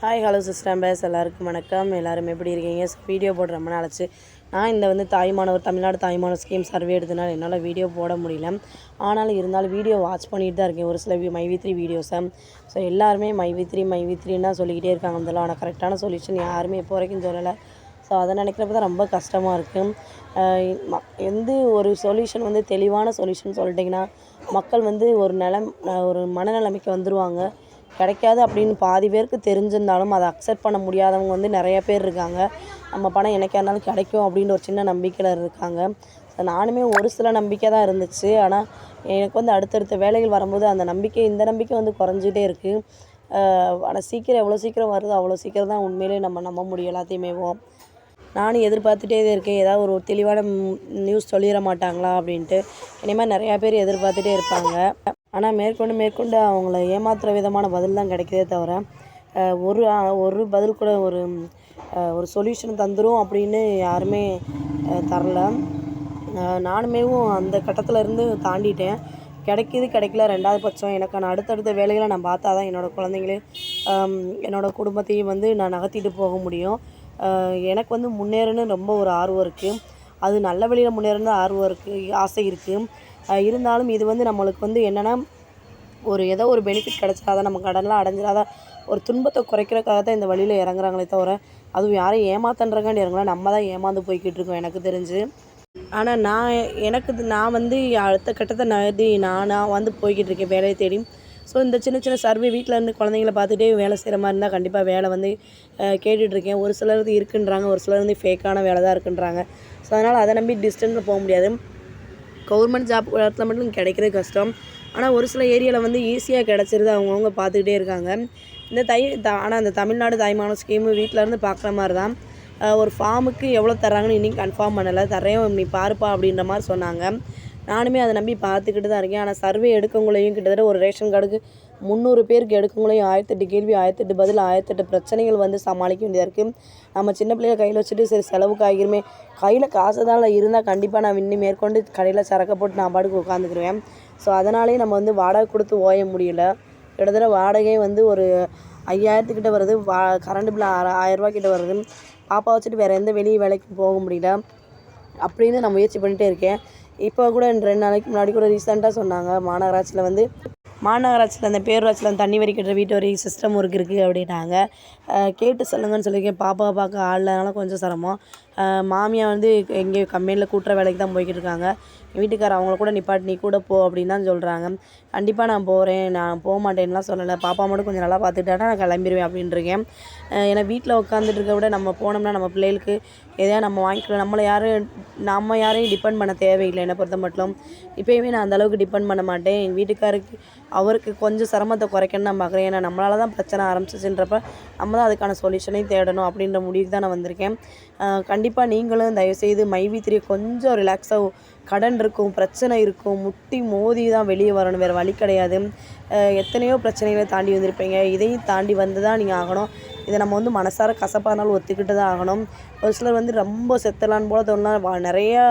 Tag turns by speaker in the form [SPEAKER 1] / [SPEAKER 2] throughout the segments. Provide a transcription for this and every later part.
[SPEAKER 1] Hi hello system base எல்லாருக்கும் வணக்கம். எல்லாரும் எப்படி இருக்கீங்க? வீடியோ போட ரொம்ப நாளாச்சு நான் இந்த வந்து தாய்மானவர் தமிழ்நாடு தாய்மானவர் ஸ்கீம் சர்வே எடுத்தனால என்னால் வீடியோ போட முடியல. ஆனாலும் இருந்தாலும் வீடியோ வாட்ச் பண்ணிட்டு தான் இருக்கேன். ஒரு சில மைவி த்ரீ வீடியோஸை ஸோ எல்லாருமே மைவி த்ரீ மைவி த்ரீன்னா சொல்லிக்கிட்டே இருக்காங்க அதில் ஆனால் கரெக்டான சொல்யூஷன் யாருமே இப்போ வரைக்கும் சொல்லலை. ஸோ அதை நினைக்கிறப்ப தான் ரொம்ப கஷ்டமாக இருக்குது எந்த ஒரு சொல்யூஷன் வந்து தெளிவான சொல்யூஷன் சொல்லிட்டிங்கன்னா மக்கள் வந்து ஒரு நிலம் ஒரு மனநிலைமைக்கு வந்துடுவாங்க கிடைக்காது அப்படின்னு பாதி பேருக்கு தெரிஞ்சிருந்தாலும் அதை அக்செப்ட் பண்ண முடியாதவங்க வந்து நிறைய பேர் இருக்காங்க. நம்ம பணம் எனக்கே இருந்தாலும் கிடைக்கும் அப்படின்ற ஒரு சின்ன நம்பிக்கையில் இருக்காங்க. நானுமே ஒரு சில நம்பிக்கை தான் இருந்துச்சு. ஆனால் எனக்கு வந்து அடுத்தடுத்த வேலைகள் வரும்போது அந்த நம்பிக்கை இந்த நம்பிக்கை வந்து குறைஞ்சிட்டே இருக்குது ஆனால் சீக்கிரம் எவ்வளோ சீக்கிரம் வருதோ அவ்வளோ சீக்கிரம் தான் உண்மையிலே நம்ம நம்ப முடியும் எல்லாத்தையுமேவும் நானும் எதிர்பார்த்துட்டே இருக்கேன். ஏதாவது ஒரு தெளிவான நியூஸ் சொல்லிட மாட்டாங்களா அப்படின்ட்டு. இனிமேல் நிறையா பேர் எதிர்பார்த்துட்டே இருப்பாங்க. ஆனால் மேற்கொண்டு மேற்கொண்டு அவங்கள ஏமாத்துகிற விதமான பதில் தான் கிடைக்குதே தவிர ஒரு ஒரு பதில் கூட ஒரு ஒரு சொல்யூஷன் தந்துரும் அப்படின்னு யாருமே தரல. நானுமேவும் அந்த கட்டத்தில் இருந்து தாண்டிட்டேன். கிடைக்கிது கிடைக்கல ரெண்டாவது பட்சம். எனக்கான அடுத்தடுத்த வேலைகளை நான் பார்த்தா தான் என்னோடய குழந்தைங்களே என்னோடய குடும்பத்தையும் வந்து நான் நகர்த்திட்டு போக முடியும். எனக்கு வந்து முன்னேறணும்னு ரொம்ப ஒரு ஆர்வம் இருக்குது அது நல்ல வழியில் முன்னேறணும் ஆர்வம் இருக்குது ஆசை இருக்குது இருந்தாலும் இது வந்து நம்மளுக்கு வந்து என்னென்னா ஒரு ஏதோ ஒரு பெனிஃபிட் கிடச்சிடாத நம்ம கடன்லாம் அடைஞ்சிடாதான் ஒரு துன்பத்தை குறைக்கிறதுக்காக தான் இந்த வழியில் இறங்குறாங்களே தவிர அதுவும் யாரையும் ஏமாத்தன்றக்காண்டி இறங்கலாம் நம்ம தான் ஏமாந்து போய்கிட்டு இருக்கோம் எனக்கு தெரிஞ்சு. ஆனால் நான் எனக்கு நான் வந்து அடுத்த கட்டத்தை நகர்த்தி நான் வந்து போய்கிட்டு இருக்கேன் வேலையை தேடி. ஸோ இந்த சின்ன சின்ன சர்வே வீட்டில் இருந்து குழந்தைங்கள பார்த்துட்டே வேலை செய்கிற மாதிரி இருந்தால் கண்டிப்பாக வேலை வந்து கேட்டுட்ருக்கேன் இருக்கேன். ஒரு சிலர் வந்து இருக்குன்றாங்க ஒரு சிலர் வந்து ஃபேக்கான வேலை தான் இருக்குன்றாங்க. ஸோ அதனால் அதை நம்பி டிஸ்டன்ஸில் போக முடியாது. கவர்மெண்ட் ஜாப் இடத்துல மட்டும் கிடைக்கிறது கஷ்டம். ஆனால் ஒரு சில ஏரியாவில் வந்து ஈஸியாக கிடச்சிருது. அவங்கவுங்க பார்த்துக்கிட்டே இருக்காங்க. இந்த தை த ஆனால் அந்த தமிழ்நாடு தாய்மான ஸ்கீமு வீட்டில் இருந்து பார்க்குற மாதிரி தான் ஒரு ஃபார்முக்கு எவ்வளோ தர்றாங்கன்னு இன்றைக்கி கன்ஃபார்ம் பண்ணலை. தரையும் நீ பாருப்பா அப்படின்ற மாதிரி சொன்னாங்க. நானுமே அதை நம்பி பார்த்துக்கிட்டு தான் இருக்கேன். ஆனால் சர்வே எடுக்கவங்களையும் கிட்டத்தட்ட ஒரு ரேஷன் கார்டுக்கு முந்நூறு பேருக்கு எடுக்கவங்களையும் ஆயிரத்தெட்டு கேள்வி ஆயிரத்தெட்டு பதில் ஆயிரத்தெட்டு பிரச்சனைகள் வந்து சமாளிக்க வேண்டியதாக இருக்குது நம்ம சின்ன பிள்ளைகள் கையில் வச்சுட்டு சரி செலவுக்கு ஆகிருமே கையில் காசு தான் இருந்தால் கண்டிப்பாக நான் இன்னும் மேற்கொண்டு கடையில் சரக்கை போட்டு நான் பாட்டுக்கு உட்காந்துக்கிருவேன். ஸோ அதனாலேயே நம்ம வந்து வாடகை கொடுத்து ஓய முடியல. கிட்டத்தட்ட வாடகையே வந்து ஒரு ஐயாயிரத்துக்கிட்ட வருது. வா கரண்ட் பில் ஆயிரரூபா கிட்ட வருது. பாப்பா வச்சுட்டு வேறு எந்த வெளியே வேலைக்கு போக முடியல. அப்படின்னு நான் முயற்சி பண்ணிகிட்டே இருக்கேன். இப்போ கூட ரெண்டு நாளைக்கு முன்னாடி கூட ரீசெண்டாக சொன்னாங்க. மாநகராட்சியில் வந்து மாநகராட்சியில் அந்த பேரூராட்சியில் அந்த தண்ணி வரிக்கிற வீட்டு வரி சிஸ்டம் ஒர்க் இருக்குது அப்படின்னாங்க. கேட்டு சொல்லுங்கன்னு சொல்லியிருக்கேன். பாப்பாவை பார்க்க ஆள் இல்லாதனால கொஞ்சம் சிரமம். மாமியார் வந்து எங்கேயோ கம்பெனியில் கூட்டுற வேலைக்கு தான் போய்கிட்டு இருக்காங்க. வீட்டுக்காரர் அவங்கள கூட நிப்பாட்டி நீ கூட போ அப்படின்னு தான் சொல்கிறாங்க கண்டிப்பாக நான் போகிறேன் நான் போக மாட்டேன்லாம் சொல்லலை. பாப்பா மட்டும் கொஞ்சம் நல்லா பார்த்துக்கிட்டாட்டா நான் கிளம்பிடுவேன் அப்படின்னு இருக்கேன் ஏன்னா வீட்டில் உட்காந்துட்டு இருக்க விட நம்ம போனோம்னா நம்ம பிள்ளைகளுக்கு எதையா நம்ம வாங்கிக்கலாம். நம்மளை யாரும் நம்ம யாரையும் டிபெண்ட் பண்ண தேவையில்லை. என்னை பொறுத்த மட்டும் இப்போயுமே நான் அந்தளவுக்கு டிபெண்ட் பண்ண மாட்டேன். எங்கள் வீட்டுக்காருக்கு அவருக்கு கொஞ்சம் சிரமத்தை குறைக்கணும்னு நான் பார்க்குறேன் ஏன்னா நம்மளால தான் பிரச்சனை ஆரம்பிச்சிச்சுன்றப்ப நம்ம தான் அதுக்கான சொல்யூஷனையும் தேடணும் அப்படின்ற முடிவுக்கு தான் நான் வந்திருக்கேன். கண்டிப்பாக கண்டிப்பாக நீங்களும் தயவுசெய்து மைவி த்ரீ கொஞ்சம் ரிலாக்ஸாக கடன் இருக்கும் பிரச்சனை இருக்கும் முட்டி மோதி தான் வெளியே வரணும் வேறு வழி கிடையாது. எத்தனையோ பிரச்சனைகளை தாண்டி வந்திருப்பீங்க. இதையும் தாண்டி வந்து தான் நீங்கள் ஆகணும். இதை நம்ம வந்து மனசார கசப்பானாலும் ஒத்துக்கிட்டு தான் ஆகணும். ஒரு சிலர் வந்து ரொம்ப செத்தலான்னு போல தோணலாம் நிறையா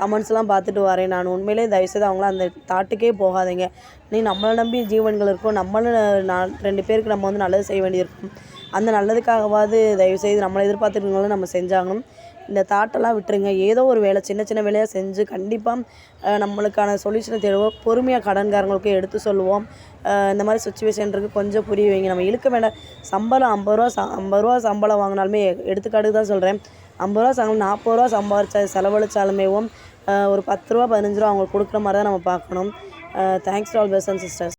[SPEAKER 1] கமெண்ட்ஸ்லாம் பார்த்துட்டு வரேன். நான் உண்மையிலே தயவுசெய்து அவங்களாம் அந்த தாட்டுக்கே போகாதீங்க. நீ நம்மளை நம்பி ஜீவன்கள் இருக்கும். நம்மளும் நான் ரெண்டு பேருக்கு நம்ம வந்து நல்லது செய்ய வேண்டியிருக்கும். அந்த நல்லதுக்காகவாது தயவுசெய்து நம்மளை எதிர்பார்த்துருக்கவங்களும் நம்ம செஞ்சாகணும். இந்த தாட்டெல்லாம் விட்டுருங்க. ஏதோ ஒரு வேலை சின்ன சின்ன வேலையாக செஞ்சு கண்டிப்பாக நம்மளுக்கான சொல்யூஷனை தேடுவோம். பொறுமையாக கடன்காரங்களுக்கு எடுத்து சொல்லுவோம். இந்த மாதிரி சுச்சுவேஷன் இருக்குது கொஞ்சம் புரிய வைங்க. நம்ம இழுக்க வேண்டாம். சம்பளம் ஐம்பது ரூபா ச ஐம்பது ரூபா சம்பளம் வாங்கினாலுமே எடுத்துக்காட்டுக்கு தான் சொல்கிறேன் ஐம்பது ரூபா சம்பளம் நாற்பது ரூபா சம்பாரிச்சா செலவழிச்சாலுமேவும் ஒரு பத்து ரூபா பதினஞ்சு ரூபா அவங்களுக்கு கொடுக்குற மாதிரி தான் நம்ம பார்க்கணும். Thanks to all person sisters